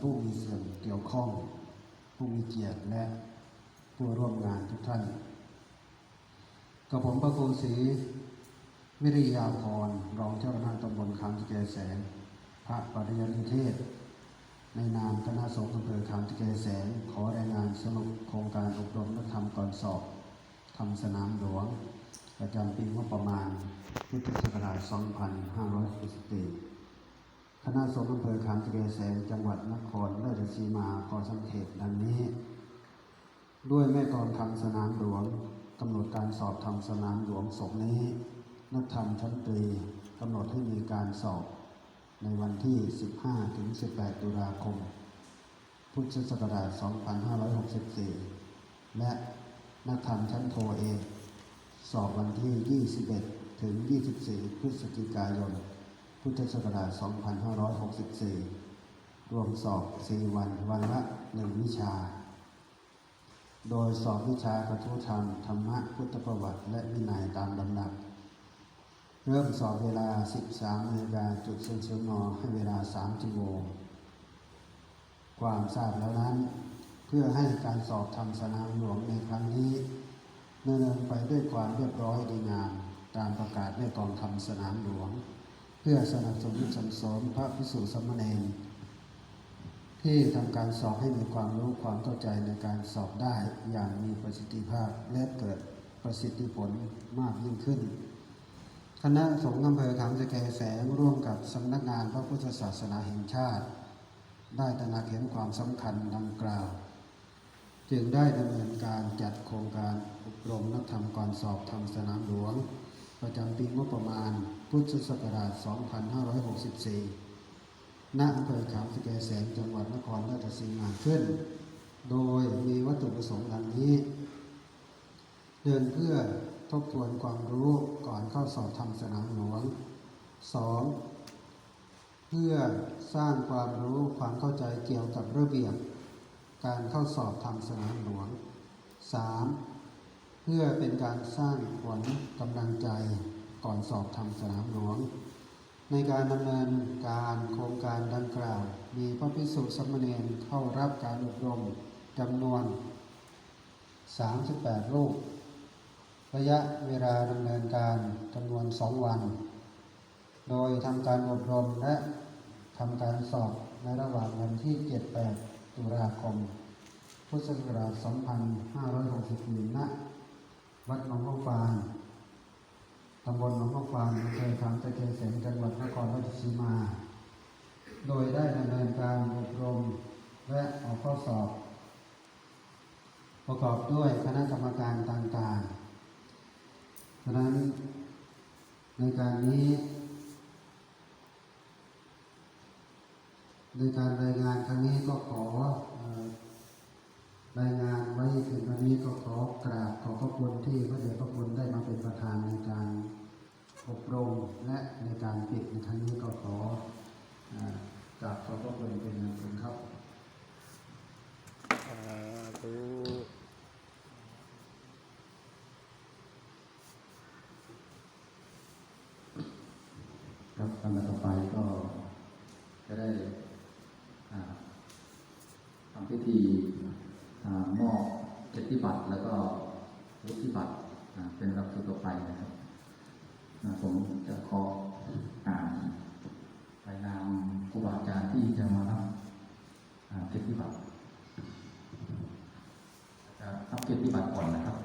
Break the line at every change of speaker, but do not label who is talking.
ผู้มีส่วนเกี่ยวข้อง ผู้มีเกียรติและผู้ร่วมงานทุกท่าน กับผมประครูศรีวิริยาพรรองเจ้าคณะตำบลคำตะแกแสง พระปริยนิเทศ ในนามคณะสงฆ์อำเภอคำตะแกแสง ขอรายงานสรุปโครงการอบรมและทำก่อนสอบทำสนามหลวง ประจำปีงบประมาณพุทธศักราช2564 คณะสงฆ์อำเภอคำตะแกแสงจังหวัดนครราชสีมาขอสังเขตดังนี้ ด้วยแม่กองทำสนามหลวงกำหนดการสอบทำสนามหลวงศพนี้ นักธรรมชั้นตรีกำหนดให้มีการสอบ ในวันที่ 15 ถึง 18 ตุลาคม พุทธศักราช 2564 และนักธรรมชั้นโทเอกสอบวันที่ 21 ถึง 24 พฤศจิกายน พุทธศักราช 2564 รวมสอบ 4 วัน วันละ 1 วิชา โดยสอบวิชากระทู้ธรรม ธรรมะ พุทธประวัติ และวินัยตามลำดับ เริ่มสอบเวลา 13นาฬิกาจุดศูนย์ศูนย์นให้เวลา 3 ชั่วโมง ความทราบแล้วนั้น เพื่อให้การสอบทำสนามหลวงในครั้งนี้ดำเนินไปด้วยความเรียบร้อยดีงามตามประกาศในกองทำสนามหลวง เพื่อสนับสนุนสังสมพระพิสุสามเณรที่ทำการสอบให้มีความรู้ความเข้าใจในการสอบได้อย่างมีประสิทธิภาพและเกิดประสิทธิผลมากยิ่งขึ้น คณะสงฆ์อำเภอขามสแกแสงร่วมกับสำนักงานพระพุทธศาสนาแห่งชาติ ได้ตระหนักเห็นความสำคัญดังกล่าว จึงได้ดำเนินการจัดโครงการอบรมนักธรรมก่อนสอบทำสนามหลวง ประจำปีงบประมาณ พุทธศักราช 2564 ณ อำเภอขามสแกแสงจังหวัดนครราชสีมาขึ้น โดยมีวัตถุประสงค์ดังนี้ เดินเพื่อทบทวนความรู้ก่อนเข้าสอบทำสนามหลวง 2. เพื่อสร้างความรู้ความเข้าใจเกี่ยวกับระเบียบ การเข้าสอบทำสนามหลวง 3. เพื่อเป็นการสร้างขวัญกำลังใจก่อนสอบทำสนามหลวง ในการดำเนินการโครงการดังกล่าว มีพระภิกษุสามเณรเข้ารับการอบรมจำนวน 38 รูป ระยะเวลาดำเนินการจำนวน 2 วัน โดยทำการอบรมและทำการสอบในระหว่างวันที่ 7-8 ตุลาคม พุทธศักราช 2564ณ วัดหนองข้าวฟางตำบลหนองข้าวฟางอำเภอคำตะเคียนเสนจังหวัดนครราชสีมา โดยได้ดำเนินการอบรมและออกข้อสอบ ประกอบด้วยคณะกรรมการต่างๆ ฉะนั้นในการนี้ ในการรายงานครั้งนี้ก็ขออ รายงานไว้ถึงวันนี้ก็ขอกราบขอบพระคุณที่พระเดชพระคุณได้มาเป็นประธานในการอบรมและในการปิดในครั้งนี้ก็ขอกราบขอบพระคุณเป็นอย่างสูงครับ
สาธุ
ครับลำดับต่อไปก็จะได้ทำพิธี มอบเกียรติบัตรแล้วก็วุฒิบัตรเป็นลำดับต่อไปนะครับผมจะขออ่านรายนามครูบาอาจารย์ที่จะมารับเกียรติบัตรจะรับเกียรติบัตรก่อนนะครับ